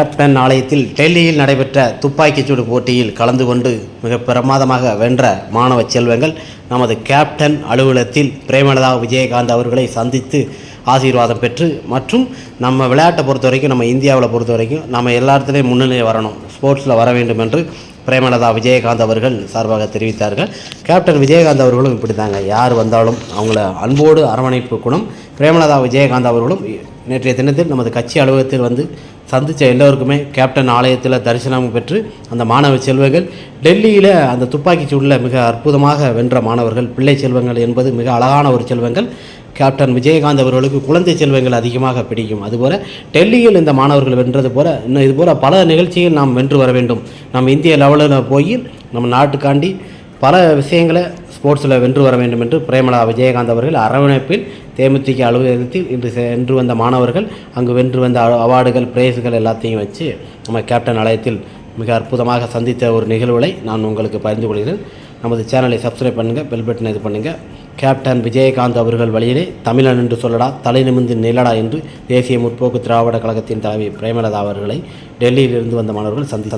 Captain ஆலயத்தில் டெல்லியில் நடைபெற்ற துப்பாக்கிச் சூடு போட்டியில் கலந்து கொண்டு மிக பிரமாதமாக வென்ற மாணவ செல்வங்கள் நமது கேப்டன் அலுவலகத்தில் பிரேமலதா விஜயகாந்த் அவர்களை சந்தித்து ஆசீர்வாதம் பெற்று மற்றும் நம்ம விளையாட்டை பொறுத்த வரைக்கும் நம்ம இந்தியாவில் பொறுத்த வரைக்கும் நம்ம எல்லாத்துலேயும் முன்னிலை வரணும் ஸ்போர்ட்ஸில் வர வேண்டும் என்று பிரேமலதா விஜயகாந்த் அவர்கள் சார்பாக தெரிவித்தார்கள். கேப்டன் விஜயகாந்த் அவர்களும் இப்படி தாங்க யார் வந்தாலும் அவங்கள அன்போடு அரவணைப்பு குணம் பிரேமலதா விஜயகாந்த் அவர்களும் நேற்றைய தினத்தில் நமது கட்சி அலுவலகத்தில் வந்து சந்தித்த எல்லோருக்குமே கேப்டன் ஆலயத்தில் தரிசனம் பெற்று அந்த மாணவ செல்வங்கள் டெல்லியில் அந்த துப்பாக்கிச் சூடில் மிக அற்புதமாக வென்ற மாணவர்கள் பிள்ளை செல்வங்கள் என்பது மிக அழகான ஒரு செல்வங்கள். கேப்டன் விஜயகாந்த் அவர்களுக்கு குழந்தை செல்வங்கள் அதிகமாக பிடிக்கும். அதுபோல் டெல்லியில் இந்த மாணவர்கள் வென்றது போல இன்னும் இதுபோல பல நிகழ்ச்சிகள் நாம் வென்று வர வேண்டும். நம்ம இந்திய லெவலில் போய் நம்ம நாட்டுக்காண்டி பல விஷயங்களை ஸ்போர்ட்ஸில் வென்று வர வேண்டும் என்று பிரேமலா விஜயகாந்த் அவர்கள் அரவணைப்பில் தேமுதிக அலுவலகத்தில் இன்று சென்று வந்த மாணவர்கள் அங்கு வென்று வந்த அவார்டுகள் பிரைஸுகள் எல்லாத்தையும் வச்சு நம்ம கேப்டன் ஆலயத்தில் மிக அற்புதமாக சந்தித்த ஒரு நிகழ்வுகளை நான் உங்களுக்கு பகிர்ந்து கொள்கிறேன். நமது சேனலை சப்ஸ்கிரைப் பண்ணுங்கள் பெல் பட்டனை இது பண்ணுங்கள் கேப்டன் விஜயகாந்த் அவர்கள் வழியிலே தமிழன் என்று சொல்லடா தலை நிமிந்து நிலடா என்று தேசிய முற்போக்கு திராவிட கழகத்தின் தலைவி பிரேமலதா அவர்களை டெல்லியிலிருந்து வந்த மாணவர்கள் சந்தி